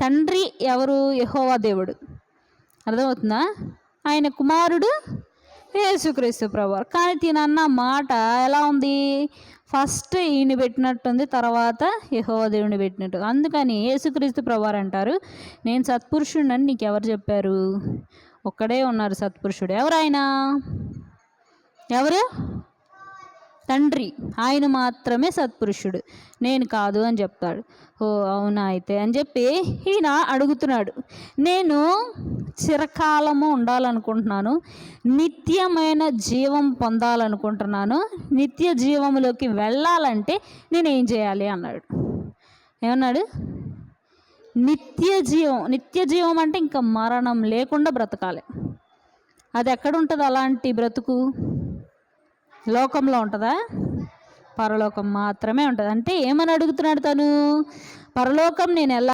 తండ్రి ఎవరు? యహోవా దేవుడు. అర్థమవుతుందా? ఆయన కుమారుడు యేసుక్రీస్తు ప్రభు. కానీ తినన్న మాట ఎలా ఉంది? ఫస్ట్ ఈయన పెట్టినట్టుంది తర్వాత యహోవా దేవుని పెట్టినట్టు. అందుకని యేసుక్రీస్తు ప్రభువారు అంటారు నేను సత్పురుషుడిని నీకు ఎవరు చెప్పారు? ఒక్కడే ఉన్నారు సత్పురుషుడు. ఎవరు ఆయన? ఎవరు? తండ్రి ఆయన మాత్రమే సత్పురుషుడు. నేను కాదు అని చెప్తాడు. ఓ అవునా అయితే? అని చెప్పి ఈయన అడుగుతున్నాడు. నేను చిరకాలము ఉండాలనుకుంటున్నాను. నిత్యమైన జీవం పొందాలనుకుంటున్నాను. నిత్య జీవములోకి వెళ్ళాలంటే నేను ఏం చేయాలి అన్నాడు. ఏమన్నాడు? నిత్య జీవం నిత్య జీవం అంటే ఇంకా మరణం లేకుండా బ్రతకాలి. అది ఎక్కడుంటుంది అలాంటి బ్రతుకు? లోకంలో ఉంటుందా? పరలోకం మాత్రమే ఉంటుంది. అంటే ఏమని అడుగుతున్నాడు తను? పరలోకం నేను ఎలా